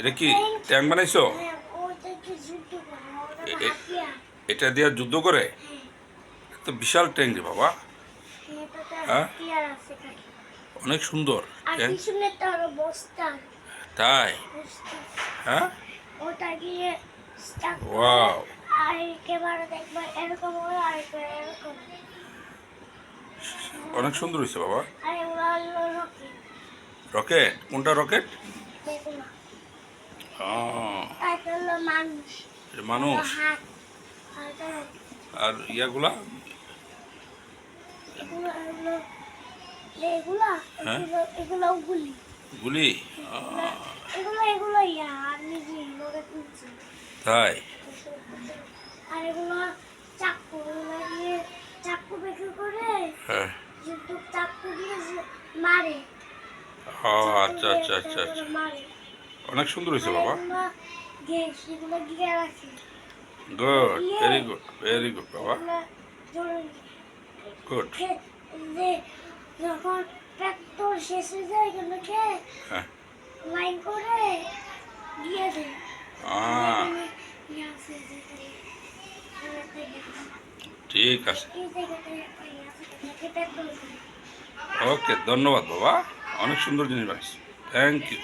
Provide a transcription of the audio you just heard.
এটা কি ট্যাঙ্ক বানাইছো? এটা দিয়ে যুদ্ধ করে? তো বিশাল ট্যাঙ্ক রে বাবা। হ্যাঁ? অনেক সুন্দর তাই? হ্যাঁ? ওয়াও। অনেক সুন্দর হয়েছে বাবা। রকেট। কোনটা রকেট এগুলো আহ, আর এটা হলো মানুষ। মানুষ? আর ইয়াগুলা? গুলি। গুলি? এগুলো এগুলো আর নিজে তাই? আর এগুলো চাকু এগুলো দিয়ে চাকু বের করে হ্যাঁ। চাকু দিয়ে মারে। আচ্ছা আচ্ছা আচ্ছা আচ্ছা। মারে। অনেক সুন্দর হয়েছে বাবা। Good very good very good বাবা। গুড যখন ট্রাক্টর শেষ হয়ে যায় এগুলোকে লাইন করে দিয়ে দেয় আহ, এখানে ইয়ে ঠিক আছে। একটা ইয়ে। ওকে ধন্যবাদ বাবা। অনেক সুন্দর জিনিস বানিয়েছি। Thank you